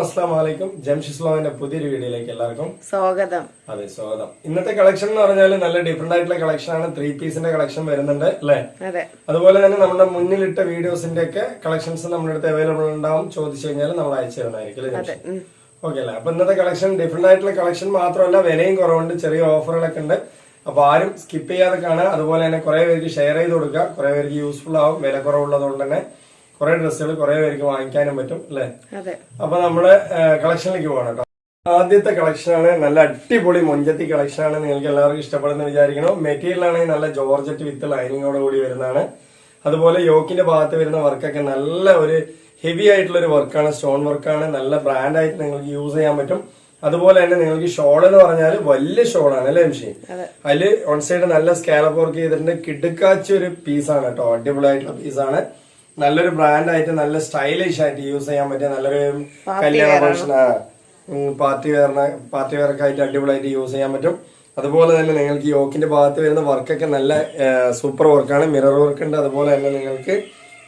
അസ്സാം ജംഷിസ്ലോമിന്റെ പുതിയൊരു വീഡിയോയിലേക്ക് എല്ലാവർക്കും സ്വാഗതം. അതെ സ്വാഗതം. ഇന്നത്തെ കളക്ഷൻ എന്ന് പറഞ്ഞാൽ നല്ല ഡിഫറെന്റ് ആയിട്ടുള്ള കളക്ഷൻ ആണ്. ത്രീ പീസിന്റെ കളക്ഷൻ വരുന്നുണ്ട് അല്ലേ? അതെ. അതുപോലെ തന്നെ നമ്മുടെ മുന്നിലിട്ട വീഡിയോസിന്റെ ഒക്കെ കളക്ഷൻസ് നമ്മുടെ അടുത്ത് അവൈലബിൾ ഉണ്ടാവും. ചോദിച്ചു കഴിഞ്ഞാൽ നമ്മൾ അയച്ചു തരുന്നതായിരിക്കും? ഓക്കെ അല്ലേ? അപ്പൊ ഇന്നത്തെ കളക്ഷൻ ഡിഫറെന്റ് ആയിട്ടുള്ള കളക്ഷൻ മാത്രമല്ല വിലയും കുറവുണ്ട്. ചെറിയ ഓഫറുകളൊക്കെ ഉണ്ട്. അപ്പൊ ആരും സ്കിപ്പ് ചെയ്യാതെ കാണുക. അതുപോലെ തന്നെ കുറെ പേർക്ക് ഷെയർ ചെയ്ത് കൊടുക്കുക. കുറെ പേർക്ക് യൂസ്ഫുൾ ആവും. വില കുറവുള്ളതുകൊണ്ട് തന്നെ. കുറെ ഡ്രസ്സുകൾ കുറെ പേർക്ക് വാങ്ങിക്കാനും പറ്റും അല്ലെ? അപ്പൊ നമ്മൾ കളക്ഷനിലേക്ക് പോകണം കേട്ടോ. ആദ്യത്തെ കളക്ഷനാണ് നല്ല അടിപൊളി മൊഞ്ചത്തി കളക്ഷനാണ് നിങ്ങൾക്ക് എല്ലാവർക്കും ഇഷ്ടപ്പെടുന്ന വിചാരിക്കണം മെറ്റീരിയൽ ആണെങ്കിൽ നല്ല ജോർജറ്റ് വിത്ത് ലൈനിങ്ങോട് കൂടി വരുന്നതാണ്. അതുപോലെ യോക്കിന്റെ ഭാഗത്ത് വരുന്ന വർക്കൊക്കെ നല്ല ഒരു ഹെവി ആയിട്ടുള്ള ഒരു വർക്കാണ് സ്റ്റോൺ വർക്കാണ്. നല്ല ബ്രാൻഡ് ആയിട്ട് നിങ്ങൾക്ക് യൂസ് ചെയ്യാൻ പറ്റും. അതുപോലെ തന്നെ നിങ്ങൾക്ക് ഷോൾ എന്ന് പറഞ്ഞാൽ വലിയ ഷോളാണ് അല്ലേ അല്ലെ അതെ. അതിൽ വൺ സൈഡ് നല്ല സ്കാലപ്പ് വർക്ക് ചെയ്തിട്ടുണ്ട്. കിടുക്കാച്ച ഒരു പീസാണ് കേട്ടോ അടിപൊളി ആയിട്ടുള്ള പീസാണ് നല്ലൊരു ബ്രാൻഡ് ആയിട്ട് നല്ല സ്റ്റൈലിഷ് ആയിട്ട് യൂസ് ചെയ്യാൻ പറ്റിയ നല്ലൊരു കല്യാണ ഫംഗ്ഷൻ പാർട്ടി വെയറിന് പാർട്ടി വെയറൊക്കെ ആയിട്ട് അടിപൊളിയായിട്ട് യൂസ് ചെയ്യാൻ പറ്റും. അതുപോലെ തന്നെ നിങ്ങൾക്ക് ഈ യോക്കിന്റെ ഭാഗത്ത് വരുന്ന വർക്കൊക്കെ നല്ല സൂപ്പർ വർക്കാണ് മിറർ വർക്ക് ഉണ്ട്. അതുപോലെ തന്നെ നിങ്ങൾക്ക്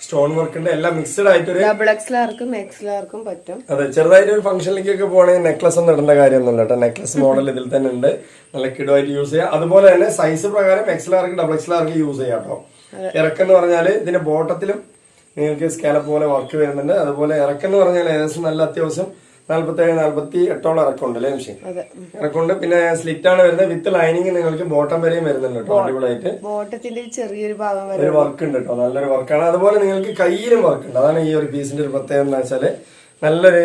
സ്റ്റോൺ വർക്ക് ഉണ്ട്. എല്ലാം മിക്സ്ഡ് ആയിട്ടൊരു ഡബിൾ എക്സ്ലാർക്കും എക്സ്ലാർക്കും പറ്റും. അതെ ചെറുതായിട്ട് ഒരു ഫംഗ്ഷനിലേക്കൊക്കെ പോകണമെങ്കിൽ നെക്ലസ് ഒന്നും ഇടേണ്ട കാര്യമൊന്നുമില്ല കേട്ടോ. നെക്ലസ് മോഡൽ ഇതിൽ തന്നെ ഉണ്ട്. നല്ല കിടുവായിട്ട് യൂസ് ചെയ്യാം. അതുപോലെ തന്നെ സൈസ് പ്രകാരം എക്സ്ലാർക്ക് ഡബിൾ എക്സ്ലാർക്ക് യൂസ് ചെയ്യാം കേട്ടോ. ഇറക്കെന്ന് പറഞ്ഞാൽ ഇതിന്റെ ബോട്ടത്തിലും നിങ്ങൾക്ക് സ്കാലപ്പ് പോലെ വർക്ക് വരുന്നുണ്ട്. അതുപോലെ ഇറക്കം എന്ന് പറഞ്ഞാൽ ഏകദേശം നല്ല അത്യാവശ്യം നാല്പത്തേഴ് നാല്പത്തി എട്ടോളം ഇറക്കമുണ്ട് അല്ലേ മിഷീൻ ഇറക്കമുണ്ട്. പിന്നെ സ്ലിറ്റ് ആണ് വരുന്നത്. വിത്ത് ലൈനിങ് നിങ്ങൾക്ക് ബോട്ടം വരെയും വരുന്നുണ്ട് കേട്ടോ. അടിപൊളിയായിട്ട്. ബോട്ടത്തിന്റെ ചെറിയൊരു ഭാഗം ഒരു വർക്ക് ഉണ്ട് കേട്ടോ. നല്ലൊരു വർക്കാണ് അതുപോലെ നിങ്ങൾക്ക് കയ്യിലും വർക്ക് ഉണ്ട്. അതാണ് ഈ ഒരു പീസിന്റെ ഒരു പ്രത്യേകത എന്ന് വെച്ചാൽ നല്ലൊരു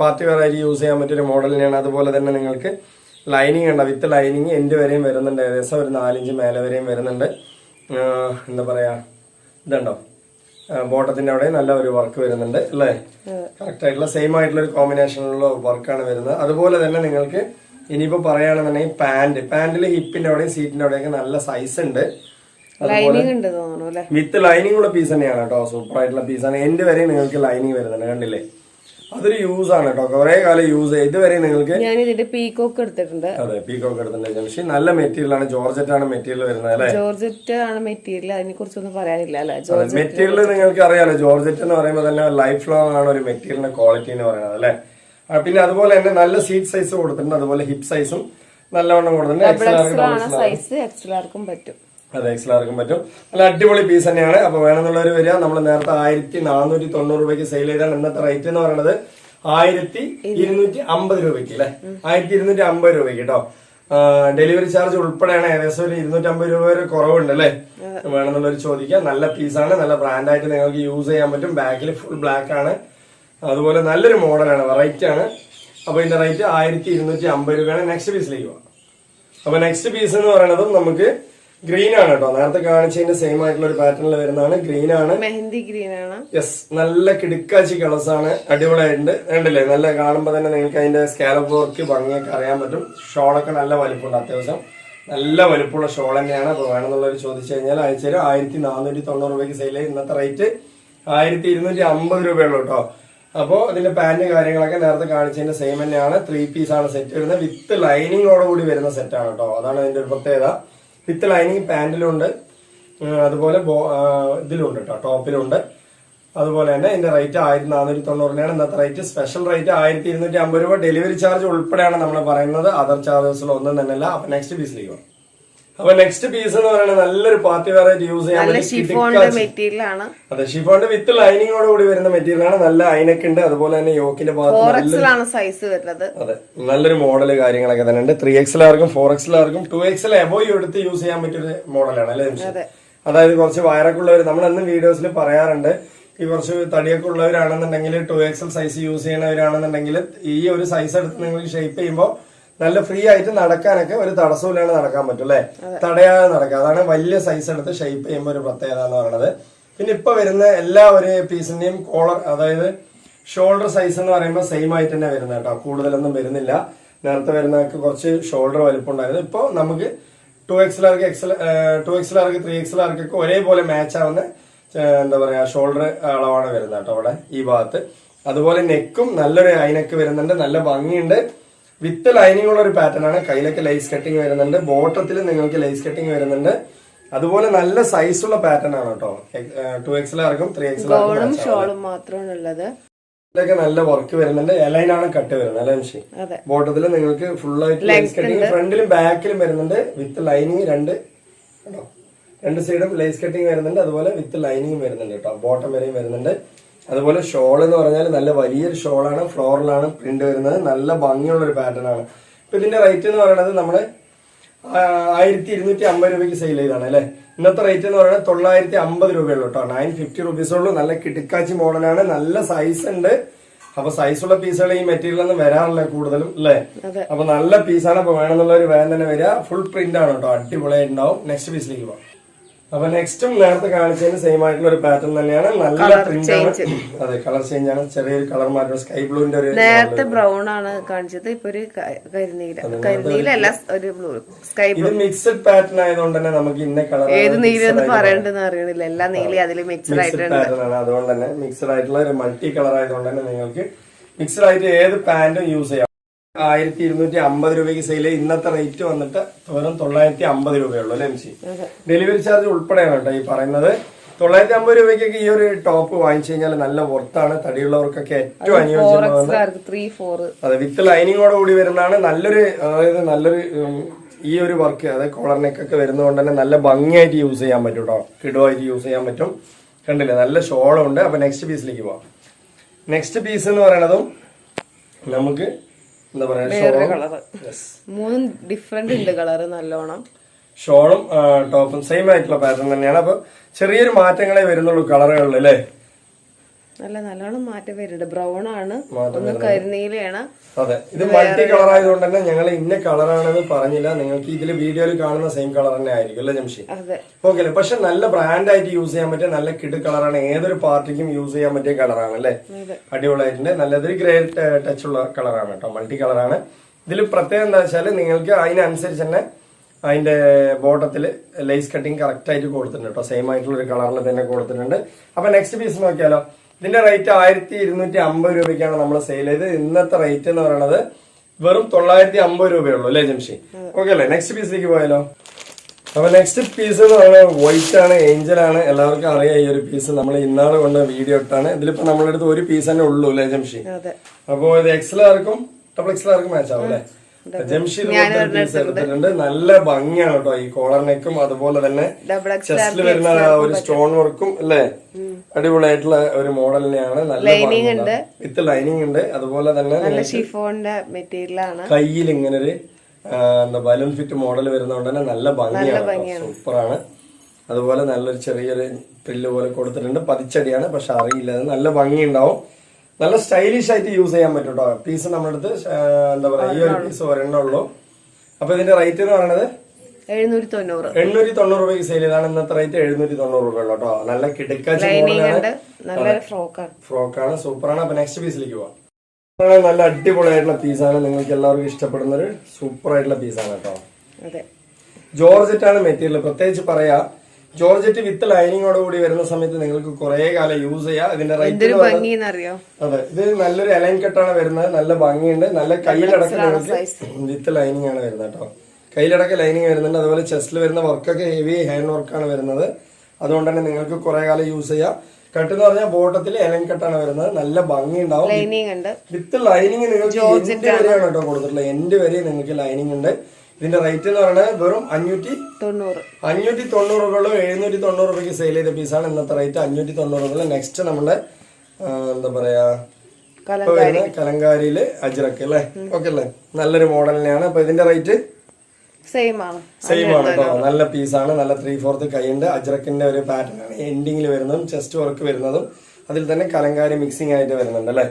പാർട്ടി വെയർ ആയിട്ട് യൂസ് ചെയ്യാൻ പറ്റിയൊരു മോഡൽ തന്നെയാണ്. അതുപോലെ തന്നെ നിങ്ങൾക്ക് ലൈനിങ് ഉണ്ട്. വിത്ത് ലൈനിങ് എൻഡ് വരെയും വരുന്നുണ്ട്. ഏകദേശം ഒരു നാലിഞ്ച് മേലെ വരെയും വരുന്നുണ്ട്. എന്താ പറയാ? ഇതുണ്ടോ? ബോട്ടത്തിന്റെ അവിടെ നല്ല ഒരു വർക്ക് വരുന്നുണ്ട് അല്ലേ? കറക്റ്റ് ആയിട്ടുള്ള സെയിം ആയിട്ടുള്ള ഒരു കോമ്പിനേഷനിലുള്ള വർക്കാണ് വരുന്നത്. അതുപോലെ തന്നെ നിങ്ങൾക്ക് ഇനിയിപ്പോ പറയുകയാണെന്നുണ്ടെങ്കിൽ പാന്റ് പാന്റിൽ ഹിപ്പിന്റെ അവിടെയും സീറ്റിന്റെ അവിടെയൊക്കെ നല്ല സൈസ് ഉണ്ട്. വിത്ത് ലൈനിങ് ഉള്ള പീസ് തന്നെയാണ് കേട്ടോ. സൂപ്പർ ആയിട്ടുള്ള പീസാണ് എന്റെ വരെ നിങ്ങൾക്ക് ലൈനിങ് വരുന്നുണ്ട് കണ്ടില്ലേ? അതൊരു യൂസ് ആണ് കേട്ടോ. കുറെ കാലം യൂസ് ചെയ്ത് ഇതുവരെ നിങ്ങൾക്ക് ഞാൻ ഇതിന്റെ പീക്കോക്ക് എടുത്തിട്ടുണ്ട്. അതെ പീക്കോക്ക് എടുത്തിട്ടുണ്ട്. പക്ഷേ നല്ല മെറ്റീരിയൽ ആണ്. ജോർജറ്റ് ആണ് മെറ്റീരിയൽ വരുന്നത് അല്ലെ? ജോർജറ്റ് ആണ് മെറ്റീരിയൽ അതിനെ കുറിച്ചൊന്നും പറയാനില്ല അല്ലെ? മെറ്റീരിയൽ നിങ്ങൾക്ക് അറിയാലോ. ജോർജറ്റ് എന്ന് പറയുമ്പോൾ തന്നെ ലൈഫ് ലോങ് ആണ് ഒരു മെറ്റീരിയലിന്റെ ക്വാളിറ്റി എന്ന് പറയുന്നത് അല്ലെ? പിന്നെ അതുപോലെ തന്നെ നല്ല സീറ്റ് സൈസ് കൊടുത്തിട്ടുണ്ട്. അതുപോലെ ഹിപ് സൈസും നല്ലവണ്ണം കൊടുത്തിട്ടുണ്ട്. സൈസ് എക്സലാർക്കും പറ്റും. അതെ എക്സലാർക്കും പറ്റും. നല്ല അടിപൊളി പീസ് തന്നെയാണ്. അപ്പൊ വേണമെന്നുള്ളവർ വരിക. നമ്മൾ നേരത്തെ ആയിരത്തി നാനൂറ്റി തൊണ്ണൂറ് രൂപയ്ക്ക് സെയിൽ ചെയ്താൽ ഇന്നത്തെ റേറ്റ് എന്ന് പറയുന്നത് ആയിരത്തി ഇരുന്നൂറ്റി അമ്പത് രൂപയ്ക്ക് അല്ലെ? ആയിരത്തി ഇരുന്നൂറ്റി അമ്പത് രൂപയ്ക്ക് കേട്ടോ ഡെലിവറി ചാർജ് ഉൾപ്പെടെയാണ് ഏകദേശം ഒരു ഇരുന്നൂറ്റി അമ്പത് രൂപ വരെ കുറവുണ്ട് അല്ലേ? വേണമെന്നുള്ളവർ ചോദിക്കുക നല്ല പീസാണ് നല്ല ബ്രാൻഡായിട്ട് നിങ്ങൾക്ക് യൂസ് ചെയ്യാൻ പറ്റും. ബാക്കിൽ ഫുൾ ബ്ലാക്ക് ആണ്. അതുപോലെ നല്ലൊരു മോഡലാണ് വെറൈറ്റി ആണ്. അപ്പൊ ഇതിന്റെ റേറ്റ് ആയിരത്തി ഇരുന്നൂറ്റി അമ്പത് രൂപയാണ് നെക്സ്റ്റ് പീസിലേക്ക് പോവാം. അപ്പൊ നെക്സ്റ്റ് പീസ് എന്ന് പറയുന്നതും നമുക്ക് ഗ്രീൻ ആണ് കേട്ടോ. നേരത്തെ കാണിച്ചതിന്റെ സെയിം ആയിട്ടുള്ള ഒരു പാറ്റേണിൽ വരുന്നതാണ്. ഗ്രീൻ ആണ്. മെഹന്തി ഗ്രീൻ ആണ്. യെസ് നല്ല കിടുക്കാച്ചി കളേഴ്സ് ആണ്. അടിപൊളിയായിട്ടുണ്ട്. കണ്ടില്ലേ? നല്ല കാണുമ്പോൾ തന്നെ നിങ്ങൾക്ക് അതിന്റെ സ്കാലപ്പ് വർക്ക് ഭംഗിയൊക്കെ അറിയാൻ പറ്റും. ഷോളൊക്കെ നല്ല വലിപ്പമുണ്ട് അത്യാവശ്യം. നല്ല വലിപ്പമുള്ള ഷോൾ തന്നെയാണ്. അപ്പൊ വേണമെന്നുള്ളവർ ചോദിച്ചു കഴിഞ്ഞാൽ ആഴ്ചയിൽ ആയിരത്തി നാനൂറ്റി തൊണ്ണൂറ് രൂപയ്ക്ക് സെയിൽ ഇന്നത്തെ റേറ്റ് ആയിരത്തി ഇരുന്നൂറ്റി അമ്പത് രൂപയുള്ളൂ കേട്ടോ. അപ്പോൾ അതിന്റെ പാന്റ് കാര്യങ്ങളൊക്കെ നേരത്തെ കാണിച്ചതിന്റെ സെയിം തന്നെയാണ്. ത്രീ പീസ് ആണ് സെറ്റ് വരുന്നത്. വിത്ത് ലൈനിങ്ങോട് കൂടി വരുന്ന സെറ്റാണ് കേട്ടോ. അതാണ് അതിന്റെ ഒരു പ്രത്യേകത. വിത്ത് ലൈനിങ് പാന്റിലുണ്ട് അതുപോലെ ബോ- ഇതിലുണ്ട് കേട്ടോ ടോപ്പിലുണ്ട്. അതുപോലെ തന്നെ ഇതിന്റെ റേറ്റ് ആയിരത്തി നാനൂറ്റി തൊണ്ണൂറിനാണ് ഇന്നത്തെ റേറ്റ് സ്പെഷ്യൽ റേറ്റ് ആയിരത്തി ഇരുന്നൂറ്റി അമ്പത് രൂപ. ഡെലിവറി ചാർജ് ഉൾപ്പെടെയാണ് നമ്മൾ പറയുന്നത്. അതർ ചാർജസിലൊന്നും തന്നെയല്ല. അപ്പൊ നെക്സ്റ്റ് പീസിലേക്ക് പോകാം അപ്പൊ നെക്സ്റ്റ് പീസ് എന്ന് പറയുന്നത് നല്ലൊരു പാർട്ടി വെറൈറ്റി യൂസ് ചെയ്യാൻ. മെറ്റീരിയൽ ആണ്. അതെ ഷിഫോണിന്റെ വിത്ത് ലൈനിങ്ങോട് കൂടി വരുന്ന മെറ്റീരിയൽ ആണ്. നല്ല ഐനക്ക് ഉണ്ട്. അതുപോലെ തന്നെ യോക്കിന്റെ ഭാഗത്ത് സൈസ് വരുന്നത്. അതെ നല്ലൊരു മോഡൽ കാര്യങ്ങളൊക്കെ തന്നെ ഉണ്ട്. ത്രീ എക്സിലാർക്കും ഫോർ എക്സിലാർക്കും ടു എക്സിൽ എബോയ് എടുത്ത് യൂസ് ചെയ്യാൻ പറ്റിയൊരു മോഡലാണ് അല്ലേ അതെ. അതായത് കുറച്ച് വയറൊക്കെ ഉള്ളവർ നമ്മൾ എന്നും വീഡിയോസിൽ പറയാറുണ്ട് ഈ കുറച്ച് തടിയൊക്കെ ഉള്ളവരാണെന്നുണ്ടെങ്കിൽ ടു എക്സൽ സൈസ് യൂസ് ചെയ്യുന്നവരാണെന്നുണ്ടെങ്കിൽ ഈ ഒരു സൈസ് എടുത്ത് നിങ്ങൾ ഷേപ്പ് ചെയ്യുമ്പോൾ നല്ല ഫ്രീ ആയിട്ട് നടക്കാനൊക്കെ ഒരു തടസ്സമില്ലാണ്ട് നടക്കാൻ പറ്റും അല്ലെ? തടയാതെ നടക്കാം അതാണ് വലിയ സൈസ് എടുത്ത് ഷേപ്പ് ചെയ്യുമ്പോൾ ഒരു പ്രത്യേകത എന്ന് പറയുന്നത്. പിന്നെ ഇപ്പൊ വരുന്ന എല്ലാ ഒരു പീസിന്റെയും കോളർ അതായത് ഷോൾഡർ സൈസ് എന്ന് പറയുമ്പോൾ സെയിം ആയിട്ട് തന്നെ വരുന്നത് കേട്ടോ. കൂടുതലൊന്നും വരുന്നില്ല. നേരത്തെ വരുന്നതൊക്കെ കുറച്ച് ഷോൾഡർ വലിപ്പമുണ്ടായിരുന്നു ഇപ്പോൾ നമുക്ക് two X Lark X two X Lark three X ലാർക്കൊക്കെ ഒരേപോലെ മാച്ച് ആവുന്ന എന്താ പറയാ ഷോൾഡർ അളവാണ് വരുന്നത് കേട്ടോ അവിടെ ഈ ഭാഗത്ത്. അതുപോലെ നെക്കും നല്ലൊരു ഐനക്ക് വരുന്നുണ്ട്. നല്ല ഭംഗിയുണ്ട്. വിത്ത് ലൈനിങ് ഉള്ള ഒരു പാറ്റേൺ ആണ്. കയ്യിലൊക്കെ ലൈസ് കട്ടിങ് വരുന്നുണ്ട്. ബോട്ടത്തിൽ നിങ്ങൾക്ക് ലൈസ് കട്ടിങ് വരുന്നുണ്ട്. അതുപോലെ നല്ല സൈസ് ഉള്ള പാറ്റേൺ ആണ് കേട്ടോ. ടു എക്സിലാർക്കും ത്രീ എക്സിലാർക്കും ഉള്ളത്. ഇതിലൊക്കെ നല്ല വർക്ക് വരുന്നുണ്ട്. ആണ് കട്ട് വരുന്നത് അല്ലേ മിഷി ബോട്ടത്തിൽ നിങ്ങൾക്ക് ഫുൾ ആയിട്ട് ലൈസ് കട്ടിങ് ഫ്രണ്ടിലും ബാക്കിലും വരുന്നുണ്ട്. വിത്ത് ലൈനിങ് രണ്ട് കേട്ടോ. രണ്ട് സൈഡും ലൈസ് കട്ടിങ് വരുന്നുണ്ട്. അതുപോലെ വിത്ത് ലൈനിങ് വരുന്നുണ്ട് കേട്ടോ. ബോട്ടം വരെയും വരുന്നുണ്ട്. അതുപോലെ ഷോൾ എന്ന് പറഞ്ഞാൽ നല്ല വലിയൊരു ഷോളാണ് ഫ്ലോറിലാണ് പ്രിന്റ് വരുന്നത്. നല്ല ഭംഗിയുള്ള ഒരു പാറ്റേൺ ആണ്. ഇപ്പൊ ഇതിന്റെ റേറ്റ് എന്ന് പറയുന്നത് നമ്മൾ ആയിരത്തി ഇരുന്നൂറ്റി അമ്പത് രൂപയ്ക്ക് സെയിൽ ചെയ്താണ് അല്ലെ? ഇന്നത്തെ റേറ്റ് എന്ന് പറയുന്നത് തൊള്ളായിരത്തി അമ്പത് രൂപയുള്ളൂ കേട്ടോ. നയൻ ഫിഫ്റ്റി റുപ്പീസ് ഉള്ളൂ. നല്ല കിടുക്കാച്ചി മോഡലാണ് നല്ല സൈസ് ഉണ്ട്. അപ്പൊ സൈസുള്ള പീസുകൾ ഈ മെറ്റീരിയൽ ഒന്നും വരാറില്ല കൂടുതലും അല്ലേ. അപ്പൊ നല്ല പീസാണ് അപ്പൊ വേണമെന്നുള്ള ഒരു വേദന തന്നെ വരിക. ഫുൾ പ്രിന്റ് ആണ് കേട്ടോ. അടിപൊളിയായിട്ടുണ്ടാവും. ഉണ്ടാവും നെക്സ്റ്റ് പീസിലേക്ക് പോവാം അപ്പൊ നെക്സ്റ്റും നേരത്തെ കാണിച്ചതിന് സെയിം ആയിട്ടുള്ള ഒരു പാറ്റേൺ തന്നെയാണ്. നല്ല പ്രിന്റ് ആണ്. അതെ കളർ ചേഞ്ച് ആണ്. ചെറിയൊരു കളർ മാറ്റം സ്കൈ ബ്ലൂവിന്റെ ഒരു നേരത്തെ ബ്രൗൺ ആണ് കാണിച്ചത് ഇപ്പൊ ഒരു കരിനീല കരിനീലല്ല ഒരു ബ്ലൂ സ്കൈ ഇത് മിക്സഡ് പാറ്റേൺ ആയതുകൊണ്ട് തന്നെ നമുക്ക് ഇന്ന കളർ ഏത് നീലെന്ന് പറയണ്ടെന്ന് അറിയണില്ല. എല്ലാ നീലയും അതിൽ മിക്സഡ് ആയിട്ട് മിക്സഡ് പാറ്റേൺ ആണ്. അതുകൊണ്ട് തന്നെ മിക്സഡ് ആയിട്ടുള്ള ഒരു മൾട്ടി കളർ ആയതുകൊണ്ട് തന്നെ നിങ്ങൾക്ക് മിക്സഡ് ആയിട്ട് ഏത് പാന്റും യൂസ് ചെയ്യാം. ആയിരത്തി ഇരുന്നൂറ്റി അമ്പത് രൂപയ്ക്ക് സെയിൽ ഇന്നത്തെ റേറ്റ് വന്നിട്ട് വെറും തൊള്ളായിരത്തി അമ്പത് രൂപയുള്ളൂ അല്ലേ എം സി? ഡെലിവറി ചാർജ് ഉൾപ്പെടെയാണ് കേട്ടോ ഈ പറയുന്നത്. തൊള്ളായിരത്തി അമ്പത് രൂപയ്ക്കൊക്കെ ഈ ഒരു ടോപ്പ് വാങ്ങിച്ചു കഴിഞ്ഞാൽ നല്ല വർത്താണ് തടിയുള്ളവർക്കൊക്കെ ഏറ്റവും അനുയോജ്യമാണ് ത്രീ അതെ വിത്ത് ലൈനിങ്ങോട് കൂടി വരുന്നതാണ്. നല്ലൊരു അതായത് നല്ലൊരു ഈ ഒരു വർക്ക് അതായത് കോളർ നെക്കൊക്കെ വരുന്നതുകൊണ്ട് തന്നെ നല്ല ഭംഗിയായിട്ട് യൂസ് ചെയ്യാൻ പറ്റും കേട്ടോ. കിടുവായിട്ട് യൂസ് ചെയ്യാൻ പറ്റും. കണ്ടില്ലേ? നല്ല ഷോളുണ്ട്. അപ്പൊ നെക്സ്റ്റ് പീസിലേക്ക് പോവാം. നെക്സ്റ്റ് പീസ് എന്ന് പറയുന്നതും നമുക്ക് കളറ്. മൂന്നും ഡിഫറെന്റ് ഉണ്ട് കളറ് നല്ലോണം. ഷോളും ടോപ്പും സെയിം ആയിട്ടുള്ള പാറ്റേൺ തന്നെയാണ്. അപ്പൊ ചെറിയൊരു മാറ്റങ്ങളെ വരുന്നുള്ളൂ കളറുകളിൽ അല്ലേ? നല്ല നല്ലോണം മാറ്റം വരുന്നുണ്ട്. ബ്രൗൺ ആണ്. ഒന്ന് കരിനീലയാണ്. അതെ. ഇത് മൾട്ടി കളർ ആയതുകൊണ്ട് തന്നെ ഞങ്ങൾ ഇന്ന കളറാണെന്ന് പറഞ്ഞില്ല. നിങ്ങൾക്ക് ഇതിൽ വീഡിയോയിൽ കാണുന്ന സെയിം കളർ തന്നെ ആയിരിക്കും അല്ലേ ജംഷി? ഓക്കെ അല്ലേ. പക്ഷെ നല്ല ബ്രാൻഡ് ആയിട്ട് യൂസ് ചെയ്യാൻ പറ്റിയ നല്ല കിഡ് കളറാണ് ഏതൊരു പാർട്ടിക്കും യൂസ് ചെയ്യാൻ പറ്റിയ കളറാണ് അല്ലേ. അടിപൊളിയായിട്ടുണ്ട്. നല്ലതൊരു ഗ്രേ ടച്ച് ഉള്ള കളറാണ് കേട്ടോ. മൾട്ടി കളറാണ് ഇതിൽ പ്രത്യേകം എന്താ വെച്ചാൽ നിങ്ങൾക്ക് അതിനനുസരിച്ച് തന്നെ അതിന്റെ ബോട്ടത്തിൽ ലൈസ് കട്ടിങ് കറക്റ്റ് ആയിട്ട് കൊടുത്തിട്ടുണ്ട് കേട്ടോ. സെയിം ആയിട്ടുള്ള ഒരു കളറിൽ തന്നെ കൊടുത്തിട്ടുണ്ട്. അപ്പൊ നെക്സ്റ്റ് പീസ് നോക്കിയാലോ. ഇതിന്റെ റേറ്റ് ആയിരത്തി ഇരുന്നൂറ്റി അമ്പത് രൂപയ്ക്കാണ് നമ്മൾ സെയിൽ ചെയ്ത് ഇന്നത്തെ റേറ്റ് എന്ന് പറയുന്നത് വെറും തൊള്ളായിരത്തി അമ്പത് രൂപയുള്ളൂ അല്ലേ ജംഷി? ഓക്കെ അല്ലേ? നെക്സ്റ്റ് പീസിലേക്ക് പോയാലോ? അപ്പൊ നെക്സ്റ്റ് പീസ് എന്ന് പറയുന്നത് വൈറ്റ് ആണ് ഏഞ്ചൽ ആണ്. എല്ലാവർക്കും അറിയാം ഈ ഒരു പീസ് നമ്മൾ ഇന്നാൾ കൊണ്ട് വീഡിയോ ഇട്ടാണ്. ഇതിലിപ്പോ നമ്മളെടുത്ത് അടുത്ത് ഒരു പീസ് തന്നെ ഉള്ളൂ അല്ലേ ജംഷി? അതെ. അപ്പോ ഇത് എക്സലാർക്കും ഡബിൾ എക്സലാർക്കും മാച്ച് ആവും അല്ലേ? എടുത്തിട്ടുണ്ട്. നല്ല ഭംഗിയാണ് കേട്ടോ ഈ കോളർ നെക്കും അതുപോലെ തന്നെ ചെസ്റ്റിൽ വരുന്ന ഒരു സ്റ്റോൺ വർക്കും അല്ലേ? അടിപൊളിയായിട്ടുള്ള ഒരു മോഡൽ തന്നെയാണ് നല്ല വിത്ത് ലൈനിങ് ഉണ്ട്. അതുപോലെ തന്നെ ഷിഫോണിന്റെ മെറ്റീരിയലാണ് കയ്യിൽ ഇങ്ങനെ ഒരു എന്താ ബലൂൺ ഫിറ്റ് മോഡൽ വരുന്നതുകൊണ്ട് തന്നെ നല്ല ഭംഗിയാണ് സൂപ്പറാണ്. അതുപോലെ നല്ലൊരു ചെറിയൊരു പ്രില്ല് പോലെ കൊടുത്തിട്ടുണ്ട്. പതിച്ചടിയാണ്. പക്ഷെ അറിയില്ല. നല്ല ഭംഗി ഉണ്ടാവും നല്ല സ്റ്റൈലിഷ് ആയിട്ട് യൂസ് ചെയ്യാൻ പറ്റും കേട്ടോ പീസ് നമ്മുടെ അടുത്ത് എന്താ പറയാ ഈ ഒരു പീസ് ഒരെണ്ണേ ഉള്ളൂ. അപ്പൊ ഇതിന്റെ റേറ്റ് എന്ന് പറയുന്നത് എഴുന്നൂറ്റി തൊണ്ണൂറ് എണ്ണൂറ്റി തൊണ്ണൂറ് രൂപയ്ക്ക് സെയിൽ ചെയ്താണ്. ഇന്നത്തെ റേറ്റ് എഴുന്നൂറ്റി തൊണ്ണൂറ് രൂപ കേട്ടോ. നല്ല കിടക്കാച്ച ഫ്രോക്ക് ആണ് സൂപ്പർ ആണ്. ഫ്രോക്കാണ് ഫ്രോക്കാണ് സൂപ്പറാണ്. അപ്പൊ നെക്സ്റ്റ് പീസിലേക്ക് പോവാം. നല്ല അടിപൊളിയായിട്ടുള്ള പീസാണ് നിങ്ങൾക്ക് എല്ലാവർക്കും ഇഷ്ടപ്പെടുന്ന ഒരു സൂപ്പർ ആയിട്ടുള്ള പീസാണ് കേട്ടോ. ജോർജറ്റ് ആണ് മെറ്റീരിയൽ. പ്രത്യേകിച്ച് പറയാ ജോർജറ്റ് വിത്ത് ലൈനിങ്ങോട് കൂടി വരുന്ന സമയത്ത് നിങ്ങൾക്ക് കുറെ കാലം യൂസ് ചെയ്യാം. ഇതിന്റെ റേറ്റ് അതെ ഇത് നല്ലൊരു അലൈൻ കട്ടാണ് വരുന്നത്. നല്ല ഭംഗിയുണ്ട്. നല്ല കയ്യിലടക്കം നിങ്ങൾക്ക് വിത്ത് ലൈനിങ് ആണ് വരുന്നത് കേട്ടോ. കയ്യിലടക്ക ലൈനിങ് വരുന്നുണ്ട്. അതുപോലെ ചെസ്റ്റിൽ വരുന്ന വർക്കൊക്കെ ഹെവി ഹാൻഡ് വർക്കാണ് വരുന്നത്. അതുകൊണ്ട് തന്നെ നിങ്ങൾക്ക് കുറെ കാലം യൂസ് ചെയ്യാം. കട്ട് എന്ന് പറഞ്ഞാൽ ബോട്ടത്തിൽ അലൈൻ കട്ടാണ് വരുന്നത്. നല്ല ഭംഗി ഉണ്ടാവും ഉണ്ട്. വിത്ത് ലൈനിങ് നിങ്ങൾക്ക് എൻഡ് വരെയാണ് കേട്ടോ കൊടുത്തിട്ടുള്ളത് എൻഡ് വരെ നിങ്ങൾക്ക് ലൈനിങ് ഉണ്ട്. ഇതിന്റെ റേറ്റ് എന്ന് പറയുന്നത് വെറും അഞ്ഞൂറ്റി തൊണ്ണൂറ്. അഞ്ഞൂറ്റി തൊണ്ണൂറ് രൂപകളും എഴുന്നൂറ്റി തൊണ്ണൂറ് രൂപയ്ക്ക് സെയിൽ ചെയ്ത പീസാണ് ഇന്നത്തെ റേറ്റ് അഞ്ഞൂറ്റി തൊണ്ണൂറ് രൂപ. നെക്സ്റ്റ് നമ്മുടെ എന്താ പറയാ കലങ്കാരിയിൽ അജ്രക്ക് അല്ലേ? ഓക്കെ അല്ലേ? നല്ലൊരു മോഡൽ തന്നെയാണ് അപ്പൊ ഇതിന്റെ റേറ്റ് സെയിം ആണ്. സെയിം ആണ് കേട്ടോ നല്ല പീസാണ് നല്ല ത്രീ ഫോർത്ത് കൈയുണ്ട്. അജ്രക്കിന്റെ ഒരു പാറ്റേൺ ആണ്. എൻഡിങ്ങിൽ വരുന്നതും ചെസ്റ്റ് വർക്ക് വരുന്നതും. അതിൽ തന്നെ കലങ്കാരി മിക്സിംഗ് ആയിട്ട് വരുന്നുണ്ട് അല്ലേ?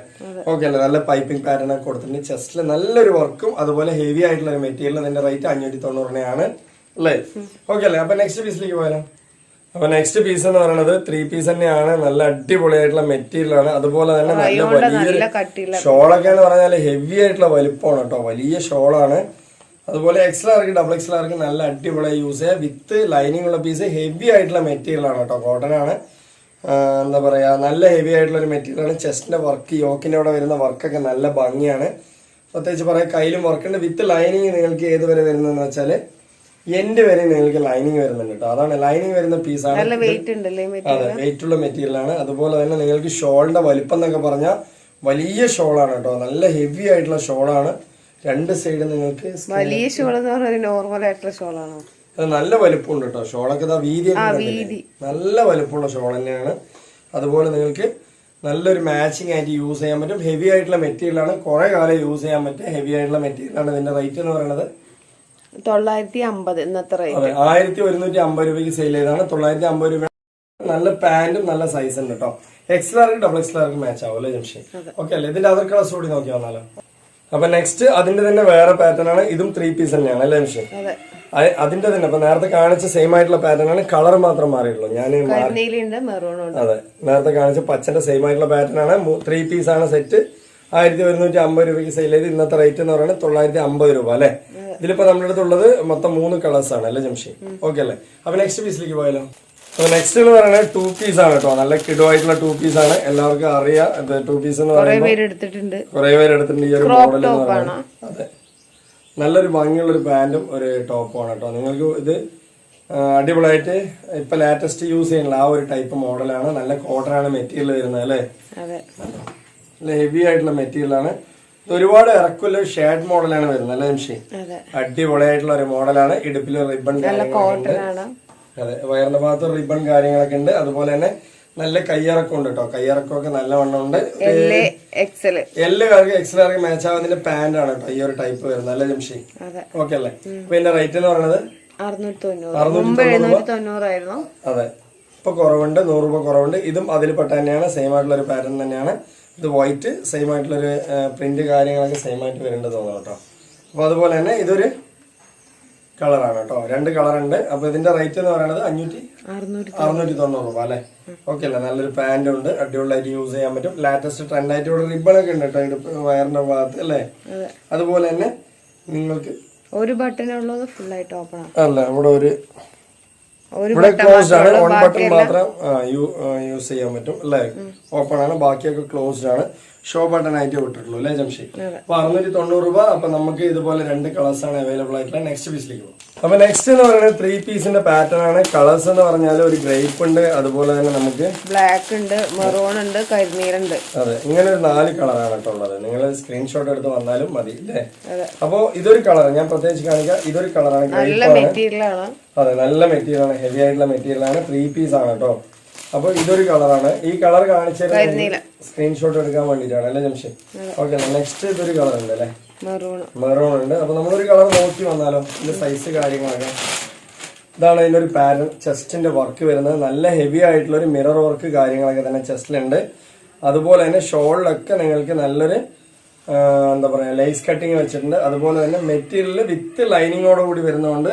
ഓക്കെ അല്ലേ? നല്ല പൈപ്പിംഗ് പാറ്റേൺ ഒക്കെ കൊടുത്തിട്ടുണ്ട്. ചെസ്റ്റിൽ നല്ലൊരു വർക്കും അതുപോലെ ഹെവി ആയിട്ടുള്ള ഒരു മെറ്റീരിയൽ അതിന്റെ റേറ്റ് അഞ്ഞൂറ്റി തൊണ്ണൂറിനെയാണ് അല്ലേ? ഓക്കെ അല്ലേ? അപ്പൊ നെക്സ്റ്റ് പീസിലേക്ക് പോയാലോ? അപ്പൊ നെക്സ്റ്റ് പീസ് എന്ന് പറയുന്നത് ത്രീ പീസ് തന്നെയാണ്. നല്ല അടിപൊളിയായിട്ടുള്ള മെറ്റീരിയൽ ആണ്. അതുപോലെ തന്നെ നല്ല വലിയ ഷോളൊക്കെ എന്ന് പറഞ്ഞാൽ ഹെവി ആയിട്ടുള്ള വലിപ്പമാണ് കേട്ടോ. വലിയ ഷോളാണ് അതുപോലെ എക്സ്ലാർക്ക് ഡബിൾ എക്സ്ലാർക്ക് നല്ല അടിപൊളി യൂസ് ചെയ്യാം. വിത്ത് ലൈനിങ് ഉള്ള പീസ് ഹെവി ആയിട്ടുള്ള മെറ്റീരിയൽ ആണ് കേട്ടോ. കോട്ടൺ ആണ്. എന്താ പറയുക നല്ല ഹെവി ആയിട്ടുള്ള ഒരു മെറ്റീരിയലാണ് വർക്ക് യോക്കിന്റെ അവിടെ വരുന്ന വർക്കൊക്കെ നല്ല ഭംഗിയാണ്. പ്രത്യേകിച്ച് പറയാം കയ്യിലും വർക്കുണ്ട് വിത്ത് ലൈനിങ് നിങ്ങൾക്ക് ഏത് വരെ വരുന്നതെന്ന് വെച്ചാൽ എൻഡ് വരെ നിങ്ങൾക്ക് ലൈനിങ് വരുന്നുണ്ട് കേട്ടോ. അതാണ് ലൈനിങ് വരുന്ന പീസാണ് അതെ വെയിറ്റ് ഉള്ള മെറ്റീരിയലാണ് അതുപോലെ തന്നെ നിങ്ങൾക്ക് ഷോളിന്റെ വലിപ്പം എന്നൊക്കെ പറഞ്ഞാൽ വലിയ ഷോളാണ് കേട്ടോ. നല്ല ഹെവി ആയിട്ടുള്ള ഷോളാണ് രണ്ട് സൈഡ് നിങ്ങൾക്ക് വലിയ ഷോൾ എന്ന് പറഞ്ഞാൽ നോർമൽ ആയിട്ടുള്ള ഷോളാണോ നല്ല വലുപ്പമുണ്ട് കേട്ടോ. ഷോളൊക്കെ ഇതാ വീതി. നല്ല വലുപ്പമുള്ള ഷോൾ തന്നെയാണ്. അതുപോലെ നിങ്ങൾക്ക് നല്ലൊരു മാച്ചിങ് ആയിട്ട് യൂസ് ചെയ്യാൻ പറ്റും. ഹെവി ആയിട്ടുള്ള മെറ്റീരിയലാണ് കുറെ കാലം യൂസ് ചെയ്യാൻ പറ്റും ഹെവി ആയിട്ടുള്ള മെറ്റീരിയലാണ് ഇതിന്റെ റേറ്റ് എന്ന് പറയുന്നത് തൊള്ളായിരത്തി അമ്പത് ഇന്നത്തെ റേറ്റ് ആയിരത്തി ഒരുന്നൂറ്റി അമ്പത് രൂപയ്ക്ക് സെയിൽ ചെയ്താണ് തൊള്ളായിരത്തി അമ്പത് രൂപ നല്ല പാന്റും നല്ല സൈസ് ഉണ്ട് കേട്ടോ. X Lark double X Lark match ആവും അല്ലേ ജംഷി ഓക്കെ അല്ലേ? ഇതിന്റെ അതർ കളേഴ്സ് കൂടി നോക്കി വന്നാലോ അപ്പൊ നെക്സ്റ്റ് അതിന്റെ തന്നെ വേറെ പാറ്റേൺ ആണ്. ഇതും ത്രീ പീസ് തന്നെയാണ് അല്ലേ ജംഷി അതിന്റെ തന്നെ. അപ്പൊ നേരത്തെ കാണിച്ച സെയിം ആയിട്ടുള്ള പാറ്റേൺ ആണ് കളർ മാത്രം മാറിയുള്ളൂ ഞാൻ അതെ. നേരത്തെ കാണിച്ച പച്ചന്റെ സെയിം ആയിട്ടുള്ള പാറ്റേൺ ആണ്. ത്രീ പീസ് ആണ് സെറ്റ് ആയിരത്തി ഒരുന്നൂറ്റി അമ്പത് രൂപയ്ക്ക് സെയിൽ ചെയ്ത് ഇന്നത്തെ റേറ്റ് എന്ന് പറയുന്നത് തൊള്ളായിരത്തി അമ്പത് രൂപ അല്ലെ? ഇതിലിപ്പോ നമ്മുടെ അടുത്തുള്ളത് മൊത്തം മൂന്ന് കളേഴ്സ് ആണ് അല്ലെ ജംഷി? ഓക്കെ അല്ലേ? അപ്പൊ നെക്സ്റ്റ് പീസിലേക്ക് പോയാലോ? അപ്പൊ നെക്സ്റ്റ് എന്ന് പറയുന്നത് ടു പീസ് ആണ് കേട്ടോ. നല്ല കിഡോ ആയിട്ടുള്ള ടു പീസ് ആണ്. എല്ലാവർക്കും അറിയാം ടു പീസ് എന്ന് പറയുന്നത്. കുറെ പേര് എടുത്തിട്ടുണ്ട് ഈ ഒരു മോഡൽ എന്ന് പറയുന്നത്. അതെ. നല്ലൊരു ഭംഗിയുള്ളൊരു ഒരു പാന്റും ഒരു ടോപ്പുമാണ് കേട്ടോ നിങ്ങൾക്ക് ഇത് അടിപൊളിയായിട്ട് ഇപ്പൊ ലാറ്റസ്റ്റ് യൂസ് ചെയ്യുന്ന ആ ഒരു ടൈപ്പ് മോഡലാണ് നല്ല കോട്ടനാണ് മെറ്റീരിയൽ വരുന്നത് അല്ലേ? നല്ല ഹെവി ആയിട്ടുള്ള മെറ്റീരിയലാണ് ഇത് ഒരുപാട് ഇറക്കുള്ള ഷേഡ് മോഡലാണ് വരുന്നത് അല്ലേ നിമിഷി അടിപൊളിയായിട്ടുള്ള ഒരു മോഡലാണ് ഇടുപ്പിൽ റിബൺ കാര്യങ്ങളൊക്കെ ഉണ്ട്. അതെ വയറിന്റെ ഭാഗത്ത് റിബൺ കാര്യങ്ങളൊക്കെ ഉണ്ട്. അതുപോലെ തന്നെ നല്ല കയ്യിറക്കം ഉണ്ട് കേട്ടോ. കയ്യിറക്കമൊക്കെ നല്ല വണ്ണം ഉണ്ട് എല്ലാവർക്കും എക്സ്ലാർക്ക് മാച്ച് ആവുന്നതിന്റെ പാന്റ് ആണ് കേട്ടോ. ഈ ഒരു ടൈപ്പ് വരുന്നത്. അല്ലേ ജംഷി? ഓക്കെ അല്ലേ? അപ്പൊ ഇതിന്റെ റേറ്റ് എന്ന് പറയുന്നത്? അതെ. ഇപ്പൊ കുറവുണ്ട്. നൂറ് രൂപ കുറവുണ്ട്. ഇതും അതിൽ പെട്ട തന്നെയാണ്. സെയിം ആയിട്ടുള്ള ഒരു പാറ്റേൺ തന്നെയാണ്. ഇത് വൈറ്റ് സെയിം ആയിട്ടുള്ള ഒരു പ്രിന്റ് കാര്യങ്ങളൊക്കെ സെയിം ആയിട്ട് വരേണ്ടത് തോന്നുന്നു കേട്ടോ. അപ്പൊ അതുപോലെ തന്നെ ഇതൊരു കളറാണ് കേട്ടോ. രണ്ട് കളർ ഉണ്ട് അപ്പൊ ഇതിന്റെ റേറ്റ് എന്ന് പറയുന്നത് അഞ്ഞൂറ്റി അറുന്നൂറ്റി തൊണ്ണൂറ് രൂപ അല്ലേ? ഓക്കെ അല്ലേ? നല്ലൊരു പാന്റ് ഉണ്ട്. അടിപൊളിയായിട്ട് യൂസ് ചെയ്യാൻ പറ്റും. ലാറ്റസ്റ്റ് ട്രെൻഡ് ആയിട്ട് ഇവിടെ റിബൺ ഒക്കെ ഉണ്ട് കേട്ടോ ഇടുപ്പ് വയറിന്റെ ഭാഗത്ത് അല്ലേ? അതെ. അതുപോലെ തന്നെ നിങ്ങൾക്ക് ഒരു ബട്ടൺ ഉള്ളത് ഫുൾ ആയിട്ട് ഓപ്പൺ ആണ്. അല്ല ഇവിടെ ഒരു ഒരു ഇവിടെ ക്ലോസ്ഡ് ആണ്. വൺ ബട്ടൺ മാത്രം യൂസ് ചെയ്യാൻ പറ്റും അല്ലേ? ഓപ്പൺ ആണ്. ബാക്കിയൊക്കെ ക്ലോസ്ഡ് ആണ്. ഷോ ബട്ടൺ ആയിട്ട് വിട്ടിട്ടുള്ളൂ അല്ലേ ജംഷി? അപ്പൊ അറുന്നൂറ്റി തൊണ്ണൂറ് രൂപ അപ്പൊ നമുക്ക് ഇതുപോലെ രണ്ട് കളേഴ്സ് ആണ് അവൈലബിൾ ആയിട്ടുള്ള നെക്സ്റ്റ് പീസിലേക്ക് പോകും. അപ്പൊ നെക്സ്റ്റ് എന്ന് പറയുന്നത് ത്രീ പീസിന്റെ പാറ്റേൺ ആണ്. കളേഴ്സ് എന്ന് പറഞ്ഞാൽ ഒരു ഗ്രേപ്പ് ഉണ്ട് അതുപോലെ തന്നെ നമുക്ക് ബ്ലാക്ക് ഉണ്ട് മെറൂൺ ഉണ്ട് കരിനീരുണ്ട് അതെ ഇങ്ങനെ ഒരു നാല് കളറാണ് കേട്ടോ ഉള്ളത്. നിങ്ങൾ സ്ക്രീൻഷോട്ട് എടുത്ത് വന്നാലും മതി അല്ലേ? അപ്പോ ഇതൊരു കളർ ഞാൻ പ്രത്യേകിച്ച് കാണിക്കാം. ഇതൊരു കളറാണ് ഗ്രേപ്പ് ആണ്. അതെ നല്ല മെറ്റീരിയൽ ആണ് ഹെവി ആയിട്ടുള്ള മെറ്റീരിയൽ ആണ്. ത്രീ പീസ് ആണ് കേട്ടോ. അപ്പൊ ഇതൊരു കളറാണ്. ഈ കളർ കാണിച്ചത് സ്ക്രീൻഷോട്ട് എടുക്കാൻ വേണ്ടിയിട്ടാണ് അല്ലേ ജംഷൻ ഓക്കെ നെക്സ്റ്റ് ഇതൊരു കളർ ഉണ്ട് അല്ലേ? മെറൂൺ മെറൂൺ ഉണ്ട്. അപ്പൊ നമ്മളൊരു കളർ നോക്കി വന്നാലോ? ഇതിന്റെ സൈസ് കാര്യങ്ങളൊക്കെ. ഇതാണ് അതിന്റെ ഒരു പാരൻ ചെസ്റ്റിന്റെ വർക്ക് വരുന്നത്. നല്ല ഹെവി ആയിട്ടുള്ള ഒരു മിറർ വർക്ക് കാര്യങ്ങളൊക്കെ തന്നെ ചെസ്റ്റിലുണ്ട് അതുപോലെ തന്നെ ഷോളിലൊക്കെ നിങ്ങൾക്ക് നല്ലൊരു എന്താ പറയാ ലൈസ് കട്ടിങ് വെച്ചിട്ടുണ്ട്. അതുപോലെ തന്നെ മെറ്റീരിയൽ വിത്ത് ലൈനിങ്ങോട് കൂടി വരുന്നതുകൊണ്ട്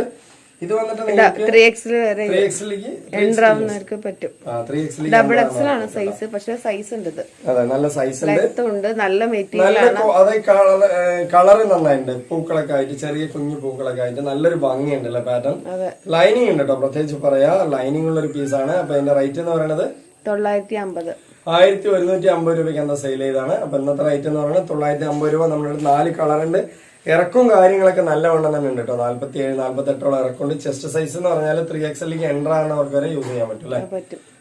ഇത് വന്നിട്ട് ത്രീ എക്സിൽ വരെ ത്രീ എക്സിലേക്ക് എന്റർ ആവുന്നവർക്ക് പറ്റും. ത്രീ എക്സിലേക്ക് ഡബിൾ എക്സൽ ആണ് സൈസ് പക്ഷെ സൈസ് ഉണ്ട് ഇത്. അതെ നല്ല സൈസ് ഉണ്ട്. ഉണ്ട് നല്ല മെറ്റീരിയൽ നല്ല അതെ കളർ നന്നായിട്ടുണ്ട്. പൂക്കളൊക്കെ ആയിട്ട് ചെറിയ കുഞ്ഞു പൂക്കളൊക്കെ ആയിട്ട് നല്ലൊരു ഭംഗിയുണ്ട് അല്ലേ പാറ്റേൺ ലൈനിങ് ഉണ്ട് കേട്ടോ പ്രത്യേകിച്ച് പറയാ ലൈനിങ് ഉള്ള ഒരു ആണ്. അപ്പൊ അതിന്റെ റേറ്റ് എന്ന് പറയുന്നത് തൊള്ളായിരത്തി അമ്പത് ആയിരത്തി ഒരുന്നൂറ്റി അമ്പത് രൂപയ്ക്ക് എന്താ സെയിൽ ചെയ്താണ് അപ്പൊ ഇന്നത്തെ റേറ്റ് എന്ന് പറയുന്നത് തൊള്ളായിരത്തി അമ്പത് രൂപ. നമ്മുടെ നാല് കളറുണ്ട് ഇറക്കും കാര്യങ്ങളൊക്കെ നല്ലവണ്ണം തന്നെ ഉണ്ട് കേട്ടോ. നാല്പത്തി ഏഴ് നാല്പത്തി എട്ടോളം ഇറക്കുണ്ട് ചെസ്റ്റ് സൈസ് എന്ന് പറഞ്ഞാൽ ത്രീ എക്സലിലേക്ക് എന്റർ ആകുന്നവർക്ക് വരെ യൂസ് ചെയ്യാൻ പറ്റും അല്ലേ?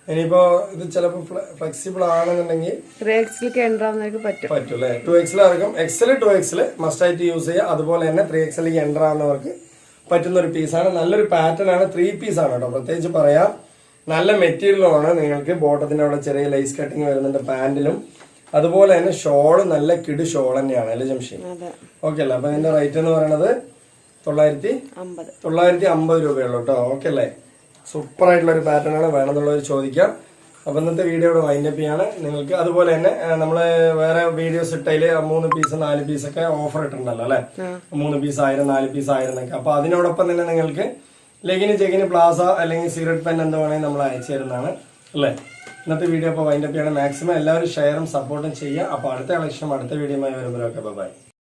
ഇനിയിപ്പോ ഇത് ചിലപ്പോൾ ഫ്ലെക്സിബിൾ ആണെന്നുണ്ടെങ്കിൽ ത്രീ എക്സിലേക്ക് എന്റർ ആവുന്നവർക്ക് പറ്റും. പറ്റും അല്ലേ? ടു എക്സിൽ ഇറക്കും. എക്സൽ ടു എക്സിൽ മസ്റ്റ് ആയിട്ട് യൂസ് ചെയ്യുക. അതുപോലെ തന്നെ ത്രീ എക്സലിലേക്ക് എന്റർ ആവുന്നവർക്ക് പറ്റുന്ന ഒരു പീസാണ് നല്ലൊരു പാറ്റേൺ ആണ്. ത്രീ പീസ് ആണ് കേട്ടോ. പ്രത്യേകിച്ച് പറയാം നല്ല മെറ്റീരിയലാണ് നിങ്ങൾക്ക് ബോട്ടത്തിന്റെ അവിടെ ചെറിയ ലൈസ് കട്ടിങ് വരുന്നുണ്ട് പാന്റിലും അതുപോലെ തന്നെ ഷോൾ നല്ല കിട് ഷോൾ തന്നെയാണ് അല്ലേ ജംഷി അതെ. ഓക്കെ അല്ലേ? അപ്പൊ ഇതിന്റെ റേറ്റ് എന്ന് പറയുന്നത് തൊള്ളായിരത്തി തൊള്ളായിരത്തി അമ്പത് രൂപയുള്ളൂ കേട്ടോ. ഓക്കെ അല്ലേ? സൂപ്പർ ആയിട്ടുള്ള ഒരു പാറ്റേൺ ആണ്. വേണമെന്നുള്ളവർ ചോദിക്കാം. അപ്പൊ ഇന്നത്തെ വീഡിയോ ഇവിടെ വൈൻഡപ്പ് ചെയ്യാണ്. നിങ്ങൾക്ക് അതുപോലെ തന്നെ നമ്മൾ വേറെ വീഡിയോസ് ഇട്ടതിൽ മൂന്ന് പീസ് നാല് പീസ് ഒക്കെ ഓഫർ ഇട്ടിട്ടുണ്ടല്ലോ അല്ലെ? മൂന്ന് പീസ് ആയിരം നാല് പീസ് ആയിരം എന്നൊക്കെ. അപ്പൊ അതിനോടൊപ്പം തന്നെ നിങ്ങൾക്ക് ലെഗിന് ചെഗിന് പ്ലാസ അല്ലെങ്കിൽ സിഗരറ്റ് പെൻ എന്ത് വേണമെങ്കിൽ നമ്മൾ അയച്ചു തരുന്നതാണ്. അല്ലേ? ഇന്നത്തെ വീഡിയോ അപ്പോൾ വൈൻഡപ്പ് ചെയ്യണം. മാക്സിമം എല്ലാവരും ഷെയറും സപ്പോർട്ടും ചെയ്യുക. അപ്പോൾ അടുത്ത കളക്ഷൻ അടുത്ത വീഡിയോയുമായി വരുമ്പോഴൊക്കെ ബൈ